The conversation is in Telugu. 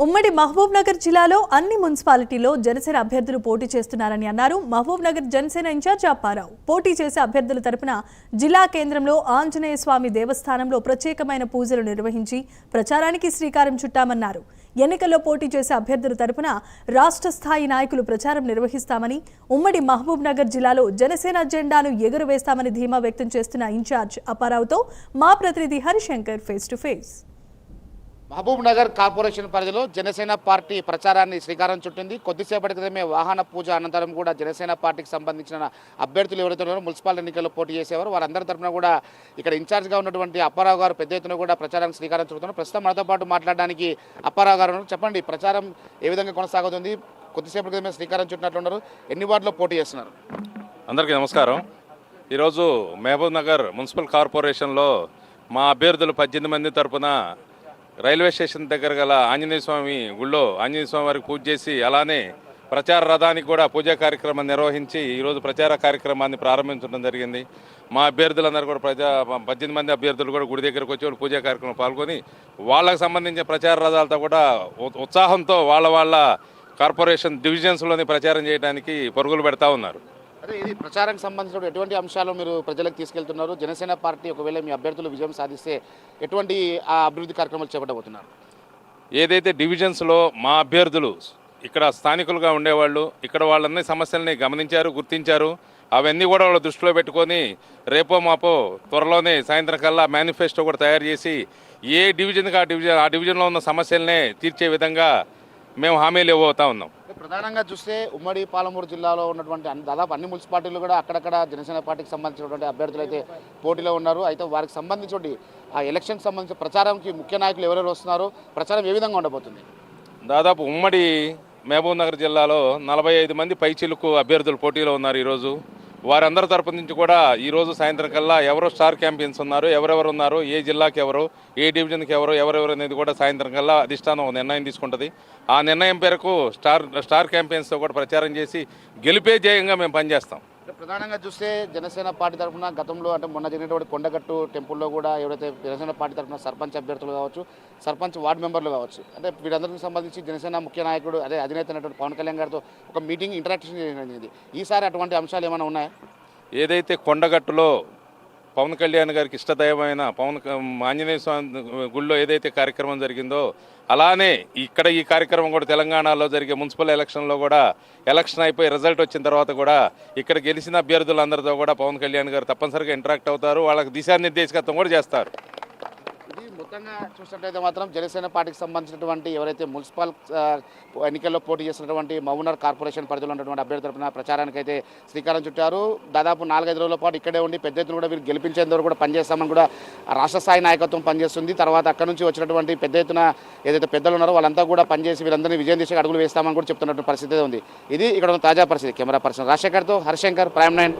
ఉమ్మడి మహబూబ్ నగర్ జిల్లాలో అన్ని మున్సిపాలిటీలో జనసేన అభ్యర్థులు పోటీ చేస్తున్నారని అన్నారు. Mahabubnagar Janasena in charge Apparao. పోటీ చేసే అభ్యర్థుల తరపున జిల్లా కేంద్రంలో ఆంజనేయ స్వామి దేవస్థానంలో ప్రత్యేకమైన పూజలు నిర్వహించి ప్రచారానికి శ్రీకారం చుట్టామన్నారు. ఎన్నికల్లో పోటీ చేసే అభ్యర్థుల తరపున రాష్ట్ర స్థాయి నాయకులు ప్రచారం నిర్వహిస్తామని ఉమ్మడి మహబూబ్ నగర్ జిల్లాలో జనసేన జెండాను ఎగురవేస్తామని ధీమా వ్యక్తం చేస్తున్న ఇన్ఛార్జ్ అప్పారావుతో మా ప్రతినిధి Harishankar face to face. Mahabubnagar corporation పరిధిలో జనసేన పార్టీ ప్రచారాన్ని శ్రీకారం చుట్టింది. కొద్దిసేపటి క్రితమే వాహన పూజ అనంతరం కూడా జనసేన పార్టీకి సంబంధించిన అభ్యర్థులు ఎవరైతే ఉన్నారో మున్సిపల్ ఎన్నికల్లో పోటీ చేసేవారు. వారందరి తరఫున కూడా ఇక్కడ ఇన్ఛార్జ్గా ఉన్నటువంటి అప్పారావు గారు పెద్ద ఎత్తున కూడా ప్రచారానికి శ్రీకారం చుడుతున్నారు. ప్రస్తుతం మనతో పాటు మాట్లాడడానికి అప్పారావు గారు చెప్పండి ప్రచారం ఏ విధంగా కొనసాగుతుంది? కొద్దిసేపటి క్రితమే శ్రీకారం చుట్టినట్లున్నారు ఎన్ని వార్డులో పోటీ చేస్తున్నారు? అందరికీ నమస్కారం. ఈరోజు మహబూబ్ నగర్ మున్సిపల్ కార్పొరేషన్లో మా అభ్యర్థులు పద్దెనిమిది మంది తరపున రైల్వే స్టేషన్ దగ్గర గల ఆంజనేయ స్వామి గుళ్ళో ఆంజనేయ స్వామి వారికి పూజ చేసి అలానే ప్రచార రథానికి కూడా పూజా కార్యక్రమం నిర్వహించి ఈరోజు ప్రచార కార్యక్రమాన్ని ప్రారంభించడం జరిగింది. మా అభ్యర్థులందరూ కూడా ప్రజా పద్దెనిమిది మంది అభ్యర్థులు కూడా గుడి దగ్గరకు వచ్చి వాళ్ళు పూజా కార్యక్రమం పాల్గొని వాళ్ళకు సంబంధించిన ప్రచార రథాలతో కూడా ఉత్సాహంతో వాళ్ళ వాళ్ళ కార్పొరేషన్ డివిజన్స్లోని ప్రచారం చేయడానికి పరుగులు పెడతా ఉన్నారు. అదే ఇది ప్రచారానికి సంబంధించిన ఎటువంటి అంశాలు మీరు ప్రజలకు తీసుకెళ్తున్నారు? జనసేన పార్టీ ఒకవేళ మీ అభ్యర్థులు విజయం సాధిస్తే ఎటువంటి ఆ అభివృద్ధి కార్యక్రమాలు చేపట్టబోతున్నారు? ఏదైతే డివిజన్స్లో మా అభ్యర్థులు ఇక్కడ స్థానికులుగా ఉండేవాళ్ళు ఇక్కడ వాళ్ళన్ని సమస్యల్ని గమనించారు గుర్తించారు అవన్నీ కూడా వాళ్ళు దృష్టిలో పెట్టుకొని రేపో మాపో త్వరలోనే సాయంత్రం కల్లా మేనిఫెస్టో కూడా తయారు చేసి ఏ డివిజన్కి ఆ డివిజన్ ఆ డివిజన్లో ఉన్న సమస్యలనే తీర్చే విధంగా మేము హామీలు ఇవ్వబోతా ఉన్నాం. ప్రధానంగా చూస్తే ఉమ్మడి పాలమూరు జిల్లాలో ఉన్నటువంటి అన్ని దాదాపు అన్ని మున్సిపాలిటీలు కూడా అక్కడక్కడ జనసేన పార్టీకి సంబంధించినటువంటి అభ్యర్థులు అయితే పోటీలో ఉన్నారు. అయితే వారికి సంబంధించి ఆ ఎలక్షన్కి సంబంధించిన ప్రచారంకి ముఖ్య నాయకులు ఎవరెవరు వస్తున్నారు ప్రచారం ఏ విధంగా ఉండబోతుంది? దాదాపు ఉమ్మడి మహబూబ్ నగర్ జిల్లాలో నలభై ఐదు మంది పైచిలుకు అభ్యర్థులు పోటీలో ఉన్నారు ఈరోజు. వారందరి తరపు నుంచి కూడా ఈరోజు సాయంత్రం కల్లా ఎవరు స్టార్ క్యాంపియన్స్ ఉన్నారు ఎవరెవరు ఉన్నారు ఏ జిల్లాకి ఎవరు ఏ డివిజన్కి ఎవరు ఎవరెవరు అనేది కూడా సాయంత్రం కల్లా అధిష్టానం నిర్ణయం తీసుకుంటుంది. ఆ నిర్ణయం పేరకు స్టార్ స్టార్ క్యాంపియన్స్తో కూడా ప్రచారం చేసి గెలిపే జయంగా మేము పనిచేస్తాం. అంటే ప్రధానంగా చూస్తే జనసేన పార్టీ తరఫున గతంలో అంటే మొన్న జరిగినటువంటి కొండగట్టు టెంపుల్లో కూడా ఎవరైతే జనసేన పార్టీ తరఫున సర్పంచ్ అభ్యర్థులు కావచ్చు సర్పంచ్ వార్డు మెంబర్లు కావచ్చు అంటే వీరందరికి సంబంధించి జనసేన ముఖ్య నాయకుడు అదే అధినేత అయినటువంటి పవన్ కళ్యాణ్ గారితో ఒక మీటింగ్ ఇంటరాక్షన్ జరిగింది. ఈసారి అటువంటి అంశాలు ఏమైనా ఉన్నాయా? ఏదైతే కొండగట్టులో పవన్ కళ్యాణ్ గారికి ఇష్టదైవమైన పవన్ ఆంజనేయ స్వామి గుళ్ళో ఏదైతే కార్యక్రమం జరిగిందో అలానే ఇక్కడ ఈ కార్యక్రమం కూడా తెలంగాణలో జరిగే మున్సిపల్ ఎలక్షన్లో కూడా ఎలక్షన్ అయిపోయి రిజల్ట్ వచ్చిన తర్వాత కూడా ఇక్కడ గెలిచిన అభ్యర్థులందరితో కూడా పవన్ కళ్యాణ్ గారు తప్పనిసరిగా ఇంటరాక్ట్ అవుతారు. వాళ్ళకి దిశానిర్దేశకత్వం కూడా చేస్తారు. మొత్తంగా చూసినట్లయితే మాత్రం జనసేన పార్టీకి సంబంధించినటువంటి ఎవరైతే మున్సిపల్ ఎన్నికల్లో పోటీ చేసినటువంటి మౌనర్ కార్పొరేషన్ పరిధిలో ఉన్నటువంటి అభ్యర్థి తరపున ప్రచారానికి అయితే శ్రీకారం చుట్టారు. దాదాపు నాలుగైదు రోజుల పాటు ఇక్కడే ఉండి పెద్ద ఎత్తున కూడా వీరు గెలిపించేందుకు వరకు కూడా పనిచేస్తామని కూడా రాష్ట్ర స్థాయి నాయకత్వం పనిచేస్తుంది. తర్వాత అక్కడ నుంచి వచ్చినటువంటి పెద్ద ఎత్తున ఏదైతే పెద్దలు ఉన్నారో వాళ్ళంతా కూడా పనిచేసి వీళ్ళందరినీ విజయం దిశగా అడుగులు వేస్తామని కూడా చెప్తున్నటువంటి పరిస్థితి ఉంది. ఇది ఇక్కడ ఉన్న తాజా పరిస్థితి. కెమెరా పర్సన్ రాజశేఖర్తో హరిశంకర్ ప్రైమ్ నైన్